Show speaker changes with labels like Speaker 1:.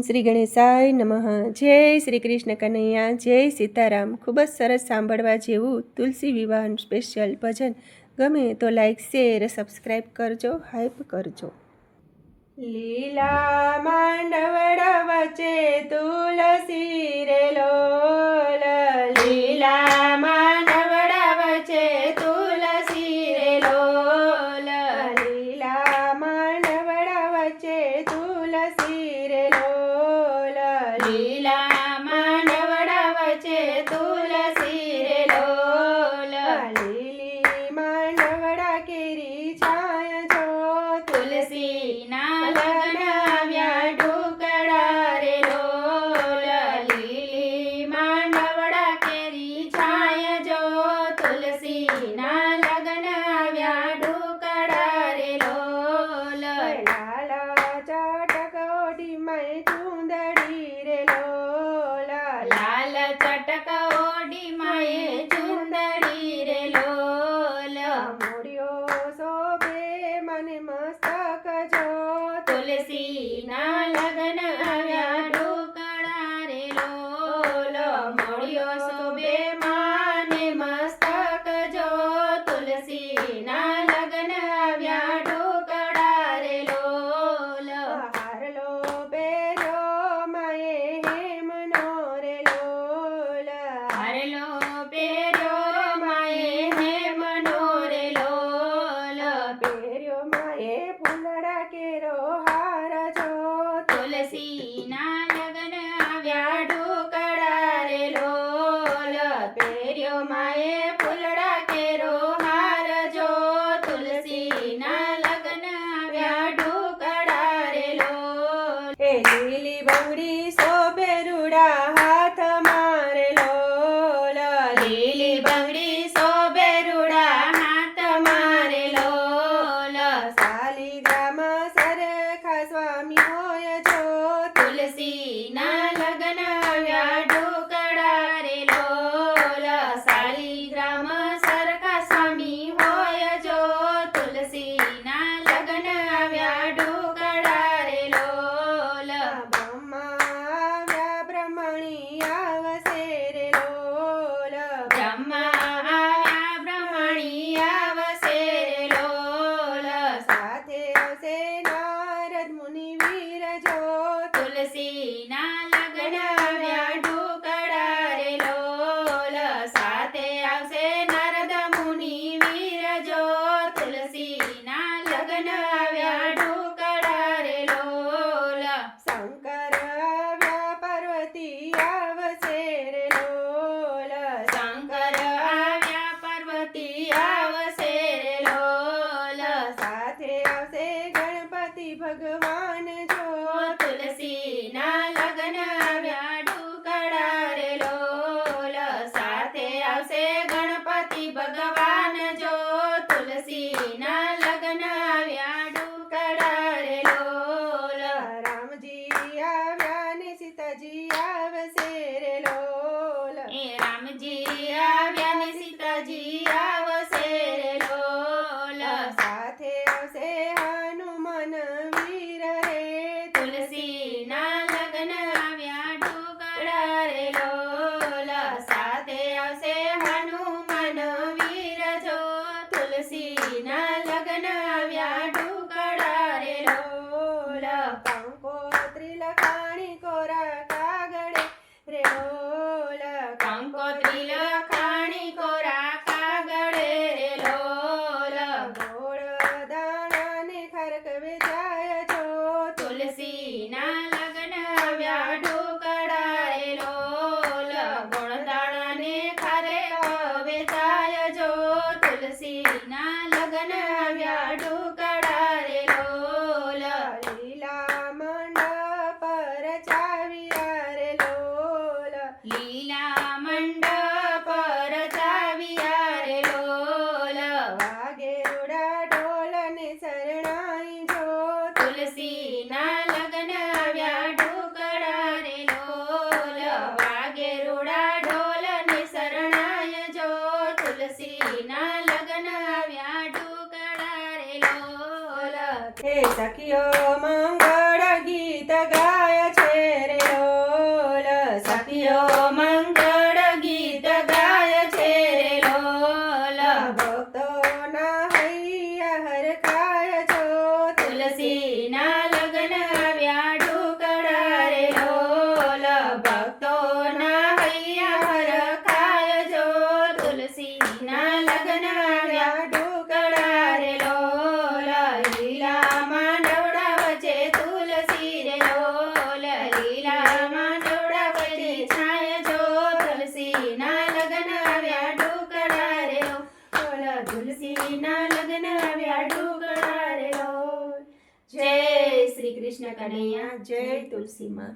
Speaker 1: શ્રી ગણેશાય નમઃ. જય શ્રી કૃષ્ણ કનૈયા. જય સીતારામ. ખૂબ જ સરસ સાંભળવા જેવું તુલસી વિવાહ સ્પેશિયલ ભજન. ગમે તો લાઈક શેર સબસ્ક્રાઈબ કરજો હાઈપ કરજો. લીલા માંડવડ વચે તુલસી રેલો લીલા
Speaker 2: लाला चाटकोटी मैं तू Pues Besties.
Speaker 1: શંકર આવ્યા પાર્વતી આવશે રે લોલ.
Speaker 2: શંકર આવ્યા પાર્વતી આવશે રે લોલ.
Speaker 1: સાથે આવશે ગણપતિ ભગવાન Yeah.
Speaker 2: તુલસીના લગ્ન આવ્યા, ઢોકળા રે લોલ
Speaker 1: રૂડા ઢોલ
Speaker 2: શરણાય જો. તુલસીના લગ્ન આવ્યા, ઢોકળા રે લોલ.
Speaker 1: સખીઓ મંગળ ગીત ગાય છે રે લોલ. સખીઓ કનૈયા જય તુલસીમાં.